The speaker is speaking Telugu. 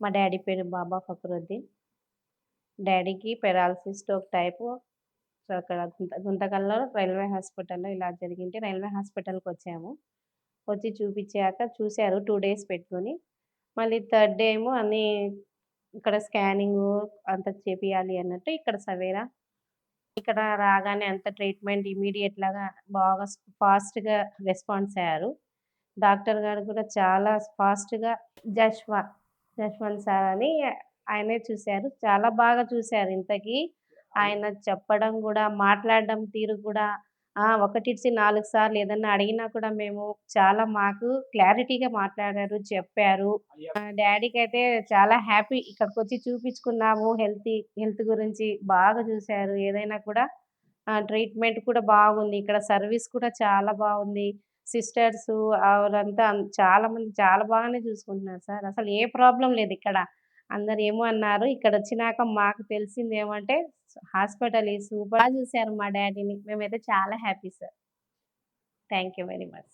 మా డాడీ పేరు బాబా ఫక్రుద్దీన్. డాడీకి పెరాలసిస్ స్టోక్ టైపు సో అక్కడ గుంత గుంతకల్లో రైల్వే హాస్పిటల్లో ఇలా జరిగింటే రైల్వే హాస్పిటల్కి వచ్చాము. వచ్చి చూపించాక చూశారు టూ డేస్ పెట్టుకొని. మళ్ళీ థర్డ్ డే ఏమో అన్నీ ఇక్కడ స్కానింగ్ అంత చేపియాలి అన్నట్టు ఇక్కడ సవేరా. ఇక్కడ రాగానే అంత ట్రీట్మెంట్ ఇమీడియట్ లాగా బాగా ఫాస్ట్గా రెస్పాన్స్ అయ్యారు. డాక్టర్ గారు కూడా చాలా ఫాస్ట్గా జశ్వా జశ్వంత్ సార్ అని ఆయనే చూశారు. చాలా బాగా చూశారు ఇంతకీ. ఆయన చెప్పడం కూడా మాట్లాడడం తీరు కూడా ఆ, ఒకటిడ్చి నాలుగు సార్లు ఏదన్నా అడిగినా కూడా మేము చాలా మాకు క్లారిటీగా మాట్లాడారు చెప్పారు. డాడీకి అయితే చాలా హ్యాపీ ఇక్కడికి వచ్చి చూపించుకున్నాము. హెల్త్ హెల్త్ గురించి బాగా చూశారు. ఏదైనా కూడా ట్రీట్మెంట్ కూడా బాగుంది. ఇక్కడ సర్వీస్ కూడా చాలా బాగుంది. సిస్టర్స్ వాళ్ళంతా చాలా మంది చాలా బాగానే చూసుకుంటున్నారు సార్. అసలు ఏ ప్రాబ్లం లేదు ఇక్కడ. అందరు ఏమో అన్నారు. ఇక్కడ వచ్చినాక మాకు తెలిసింది ఏమంటే హాస్పిటల్ సూపర్ చూశారు మా డాడీని. మేమైతే చాలా happy sir. Thank you very much